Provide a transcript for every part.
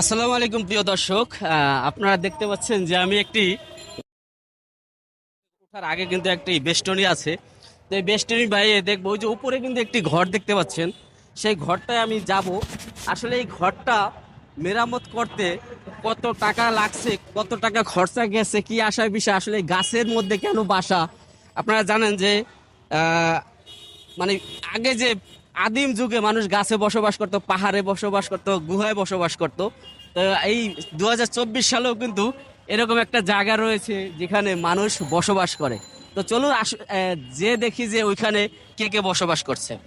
আসসালামু আলাইকুম, প্রিয় দর্শক। আপনারা দেখতে পাচ্ছেন যে আমি একটি ওঠার আগে কিন্তু একটি বেষ্টনী আছে। তো এই বেষ্টনী বাইরে দেখব যে উপরে কিন্তু একটি ঘর দেখতে পাচ্ছেন। সেই ঘরটায় আমি যাব। আসলে এই ঘরটা মেরামত করতে কত টাকা লাগছে, কত টাকা খরচা গেছে, কি আসার বিষয়, আসলে গাছের মধ্যে কেন বাসা? আপনারা জানেন যে মানে আগে যে আদিম যুগে মানুষ গাছে বসবাস করত, পাহাড়ে বসবাস করত, গুহায় বসবাস করত। তো এই দু হাজার চব্বিশ সালেও কিন্তু এরকম একটা জায়গা রয়েছে যেখানে মানুষ বসবাস করে। তো চলুন আস- যে দেখি যে ওইখানে কে কে বসবাস করছে।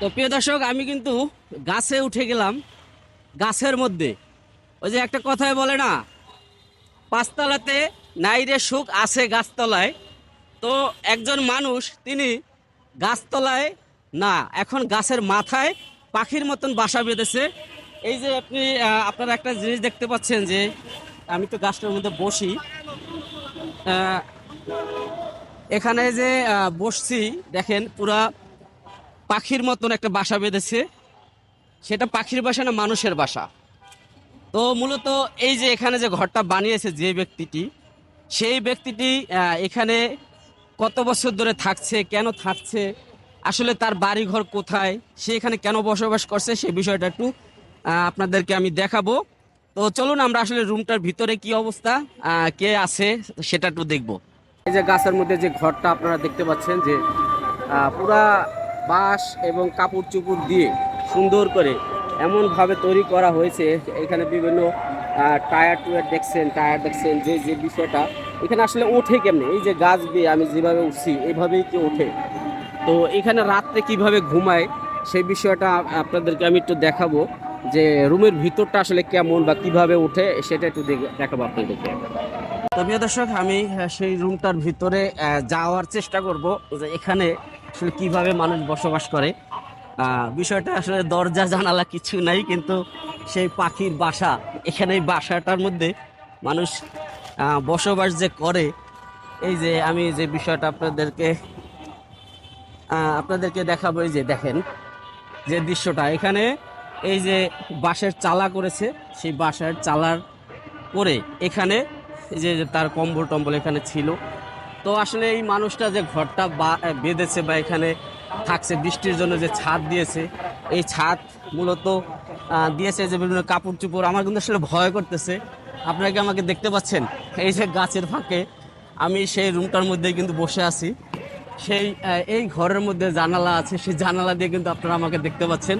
তো প্রিয় দর্শক, আমি কিন্তু গাছে উঠে গেলাম, গাছের মধ্যে। ওই যে একটা কথায় বলে না, পাঁচতলাতে নাই রে সুখ, আছে গাছতলায়। তো একজন মানুষ, তিনি গাছতলায় না, এখন গাছের মাথায় পাখির মতন বাসা বেঁধেছে। এই যে আপনি আপনারা একটা জিনিস দেখতে পাচ্ছেন যে, আমি তো গাছটার মধ্যে বসি। এখানে যে বসছি, দেখেন পুরা পাখির মতন একটা বাসা বেঁধেছে। সেটা পাখির বাসা না মানুষের বাসা। তো মূলত এই যে এখানে যে ঘরটা বানিয়েছে যে ব্যক্তিটি, সেই ব্যক্তিটি এখানে কত বছর ধরে থাকছে, কেন থাকছে, আসলে তার বাড়ি ঘর কোথায়, সে এখানে কেন বসবাস করছে সেই বিষয়টা একটু আপনাদেরকে আমি দেখাবো। তো চলুন আমরা আসলে রুমটার ভিতরে কি অবস্থা কে আছে সেটা একটু দেখব। এই যে গাছের মধ্যে যে ঘরটা আপনারা দেখতে পাচ্ছেন যে পুরা বাঁশ এবং কাপড় চুপড় দিয়ে সুন্দর করে এমনভাবে তৈরি করা হয়েছে। এখানে বিভিন্ন টায়ার টুয়ার দেখছেন, টায়ার দেখছেন, যে যে বিষয়টা। এখানে আসলে ওঠে কেমনে? এই যে গাছ দিয়ে আমি যেভাবে উঠছি এইভাবেই কি ওঠে? তো এখানে রাত্রে কীভাবে ঘুমায়, সেই বিষয়টা আপনাদেরকে আমি একটু দেখাবো যে রুমের ভিতরটা আসলে কেমন বা কীভাবে ওঠে, সেটা একটু দেখে- দেখাবো আপনাদেরকে। তো প্রিয় দর্শক, আমি সেই রুমটার ভিতরে যাওয়ার চেষ্টা করব যে এখানে আসলে কীভাবে মানুষ বসবাস করে। বিষয়টা আসলে দরজা জানালা কিছু নাই, কিন্তু সেই পাখির বাসা, এখানে এই বাসাটার মধ্যে মানুষ বসবাস যে করে, এই যে আমি যে বিষয়টা আপনাদেরকে আপনাদেরকে দেখাবো, এই যে দেখেন যে দৃশ্যটা। এখানে এই যে বাঁশের চালা করেছে, সেই বাঁশের চালার করে এখানে এই যে তার কম্বল টম্বল এখানে ছিল। তো আসলে এই মানুষটা যে ঘরটা বেঁধেছে বা এখানে থাকছে, বৃষ্টির জন্য যে ছাদ দিয়েছে, এই ছাদ মূলত দিয়েছে যে বিভিন্ন কাপড় চুপড়। আমার কিন্তু আসলে ভয় করতেছে। আপনারা কি আমাকে দেখতে পাচ্ছেন? এই যে গাছের ফাঁকে আমি সেই রুমটার মধ্যে কিন্তু বসে আছি। সেই এই ঘরের মধ্যে জানালা আছে, সেই জানালা দিয়ে কিন্তু আপনারা আমাকে দেখতে পাচ্ছেন।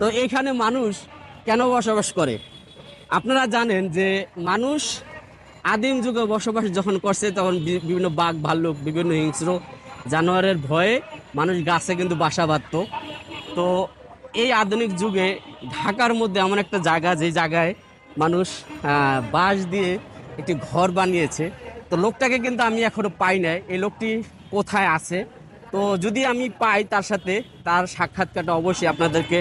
তো এইখানে মানুষ কেন বসবাস করে? আপনারা জানেন যে মানুষ আদিম যুগে বসবাস যখন করছে, তখন বিভিন্ন বাঘ, ভাল্লুক, বিভিন্ন হিংস্র জানোয়ারের ভয়ে মানুষ গাছে কিন্তু বাসা বাঁধত। তো এই আধুনিক যুগে ঢাকার মধ্যে এমন একটা জায়গা, যে জায়গায় মানুষ বাঁশ দিয়ে একটি ঘর বানিয়েছে। তো লোকটাকে কিন্তু আমি এখনও পাই নাই। এই লোকটি কোথায় আছে? তো যদি আমি পাই তার সাথে তার সাক্ষাৎকারটা অবশ্যই আপনাদেরকে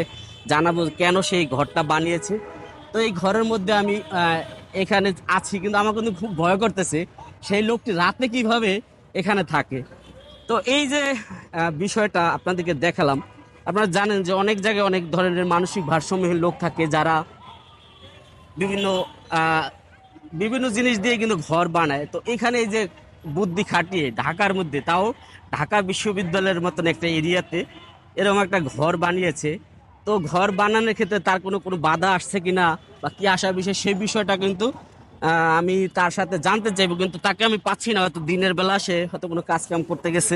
জানাব কেন সেই ঘরটা বানিয়েছে। তো এই ঘরের মধ্যে আমি এখানে আছি, কিন্তু আমার কিন্তু খুব ভয় করতেছে। সেই লোকটি রাতে কীভাবে এখানে থাকে? তো এই যে বিষয়টা আপনাদেরকে দেখালাম। আপনারা জানেন যে অনেক জায়গায় অনেক ধরনের মানসিক ভারসাম্যহীন লোক থাকে যারা বিভিন্ন বিভিন্ন জিনিস দিয়ে কিন্তু ঘর বানায়। তো এখানে এই যে বুদ্ধি খাটিয়ে ঢাকার মধ্যে, তাও ঢাকা বিশ্ববিদ্যালয়ের মতন একটা এরিয়াতে এরকম একটা ঘর বানিয়েছে। তো ঘর বানানোর ক্ষেত্রে তার কোনো কোনো বাধা আসছে কি না বা কি আসার বিষয় সেই বিষয়টা কিন্তু আমি তার সাথে জানতে চাইব। কিন্তু তাকে আমি পাচ্ছি না, হয়তো দিনের বেলা সে হয়তো কোনো কাজ কাম করতে গেছে।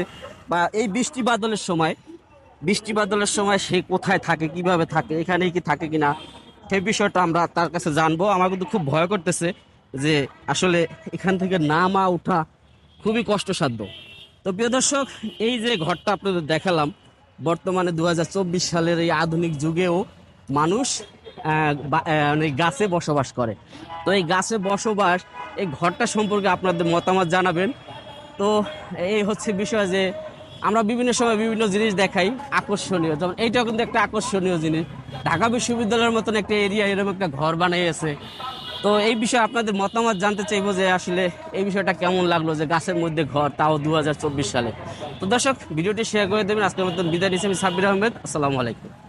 বা এই বৃষ্টি বাদলের সময়, বৃষ্টি বাদলের সময় সে কোথায় থাকে, কীভাবে থাকে, এখানেই কি থাকে কিনা, সেই বিষয়টা আমরা তার কাছে জানব। আমার কিন্তু খুব ভয় করতেছে যে আসলে এখান থেকে নামা ওঠা খুবই কষ্টসাধ্য। তো প্রিয় দর্শক, এই যে ঘরটা আপনাদের দেখালাম বর্তমানে দুহাজার চব্বিশ সালের এই আধুনিক যুগেও মানুষ মানে গাছে বসবাস করে। তো এই গাছে বসবাস, এই ঘরটা সম্পর্কে আপনাদের মতামত জানাবেন। তো এই হচ্ছে বিষয় যে আমরা বিভিন্ন সময় বিভিন্ন জিনিস দেখাই, আকর্ষণীয়। যেমন এইটাও কিন্তু একটা আকর্ষণীয় জিনিস। ঢাকা বিশ্ববিদ্যালয়ের মতন একটা এরিয়া এরকম একটা ঘর বানিয়েছে। তো এই বিষয়ে আপনাদের মতামত জানতে চাইব যে আসলে এই বিষয়টা কেমন লাগল যে গাছের মধ্যে ঘর, তাও দু হাজার চব্বিশ সালে। তো দর্শক, ভিডিওটি শেয়ার করে দেবেন। আজকের মতন বিদায় নিচ্ছি আমি সাব্বির আহমেদ। আসসালামু আলাইকুম।